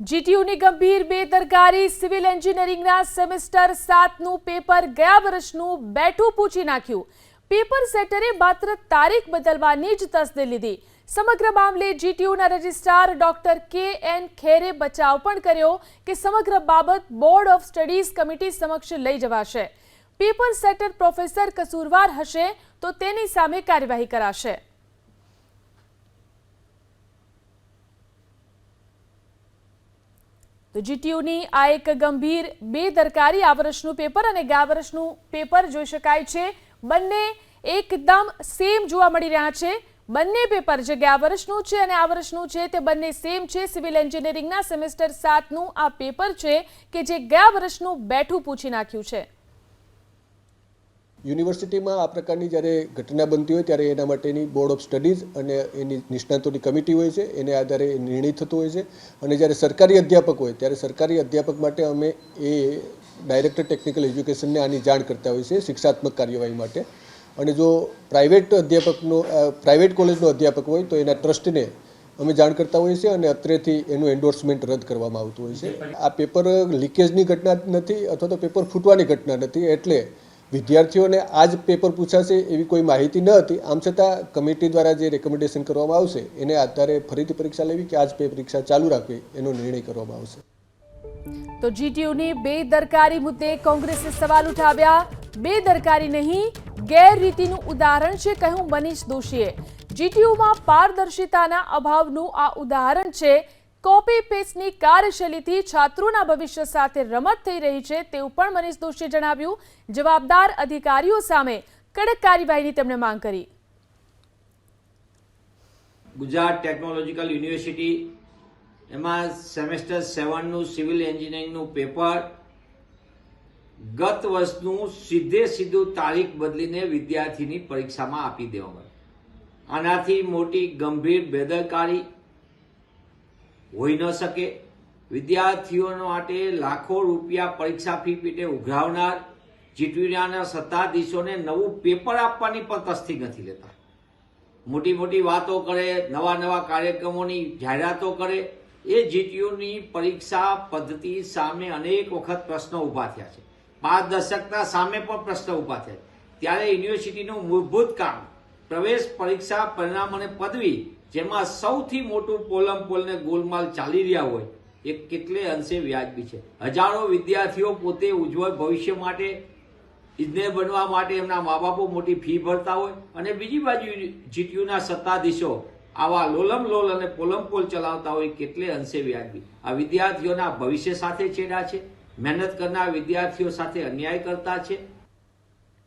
જીટીયુની ગંભીર બેદરકારી સિવિલ એન્જિનિયરિંગના સેમેસ્ટર સાતનું પેપર ગયા વર્ષનું બેઠું પૂછી નાખ્યું. પેપર સેટરે માત્ર તારીખ બદલવાની જ તસ્દી લીધી. સમગ્ર મામલે જીટીયુના રજિસ્ટ્રાર ડોક્ટર કે એન ખેરે બચાવ પણ કર્યો કે સમગ્ર બાબત બોર્ડ ઓફ સ્ટડીઝ કમિટી સમક્ષ લઈ જવાશે. પેપર સેટર પ્રોફેસર કસૂરવાર હશે તો તેની સામે કાર્યવાહી કરાશે. તો જીટીયુની આ એક ગંભીર બેદરકારી આ વર્ષનું પેપર અને ગયા વર્ષનું પેપર જોઈ શકાય છે. બંને એકદમ સેમ જોવા મળી રહ્યા છે. બંને પેપર જે ગયા વર્ષનું છે અને આ વર્ષનું છે તે બંને સેમ છે. સિવિલ એન્જિનિયરિંગના સેમેસ્ટર સાતનું આ પેપર છે કે જે ગયા વર્ષનું બેઠું પૂછી નાખ્યું છે. યુનિવર્સિટીમાં આ પ્રકારની જ્યારે ઘટના બનતી હોય ત્યારે એના માટેની બોર્ડ ઓફ સ્ટડીઝ અને એની નિષ્ણાતોની કમિટી હોય છે, એને આધારે નિર્ણય થતો હોય છે. અને જ્યારે સરકારી અધ્યાપક હોય, ત્યારે સરકારી અધ્યાપક માટે અમે એ ડાયરેક્ટર ટેકનિકલ એજ્યુકેશનને આની જાણ કરતા હોય છે શિક્ષાત્મક કાર્યવાહી માટે. અને જો પ્રાઇવેટ અધ્યાપકનો પ્રાઇવેટ કોલેજનો અધ્યાપક હોય, તો એના ટ્રસ્ટને અમે જાણ કરતા હોઈએ છીએ અને અત્રેથી એનું એન્ડોર્સમેન્ટ રદ કરવામાં આવતું હોય છે. આ પેપર લીકેજની ઘટના નથી અથવા તો પેપર ફૂટવાની ઘટના નથી, એટલે વિદ્યાર્થીઓને આ જ પેપર પૂછાશે એવી કોઈ માહિતી ન હતી. આમ છતાં કમિટી દ્વારા જે રેકમેન્ડેશન કરવામાં આવશે, એને આધારે ફરીથી પરીક્ષા લેવી કે આ જ પરીક્ષા ચાલુ રાખવી, એનો નિર્ણય કરવામાં આવશે. તો જીટીયુની બેદરકારી મુદ્દે કોંગ્રેસે સવાલ ઉઠાવ્યા. બેદરકારી નહીં, ગેરરીતિનું ઉદાહરણ છે કહ્યું મનીષ દોશીએ. જીટીયુમાં પારદર્શિતાના અભાવનું આ ઉદાહરણ છે કોપી પેસ્ટની કાર્યશૈલીથી છાત્રોના ભવિષ્ય સાથે રમત થઈ રહી છે તેવું પણ મનીષ દોશીએ જણાવ્યું જવાબદાર અધિકારીઓ સામે કડક કાર્યવાહીની તેમણે માંગ કરી ગુજરાત ટેકનોલોજીકલ યુનિવર્સિટી એમાં સેમેસ્ટર સેવનનું સિવિલ એન્જિનિયરિંગનું પેપર ગત વર્ષનું સીધે સીધું તારીખ બદલીને વિદ્યાર્થીની પરીક્ષામાં આપી દેવામાં. આનાથી મોટી ગંભીર બેદરકારી હોઈ ન શકે. વિદ્યાર્થીઓ માટે લાખો રૂપિયા પરીક્ષા ફી પીટે ઉઘરાવનાર જીટીયુના સત્તાધીશોને નવું પેપર આપવાની પણ તસ્તી નથી લેતા. મોટી મોટી વાતો કરે, નવા નવા કાર્યક્રમોની જાહેરાતો કરે. એ જીટીયુની પરીક્ષા પદ્ધતિ સામે અનેક વખત પ્રશ્નો ઊભા થયા છે. પારદર્શકતા સામે પણ પ્રશ્ન ઊભા થયા ત્યારે યુનિવર્સિટીનું મૂળભૂત કામ પ્રવેશ પરીક્ષા પરિણામ અને પદવી જેમાં સૌથી મોટું પોલમ પોલને ગોલમાલ ચાલી રહ્યા હોય, એ કેટલે અંશે વ્યાજબી છે. હજારો વિદ્યાર્થીઓ પોતે ઉજ્જવળ ભવિષ્ય માટે, ઇજનેર બનવા માટે એમના મા બાપો મોટી ફી ભરતા હોય અને બીજી બાજુ જીટીયુના સત્તાધીશો આવા લોલમ લોલ અને પોલમ પોલ ચલાવતા હોય કેટલે અંશે વ્યાજબી. આ વિદ્યાર્થીઓના ભવિષ્ય સાથે છેડા છે, મહેનત કરનાર વિદ્યાર્થીઓ સાથે અન્યાય કરતા છે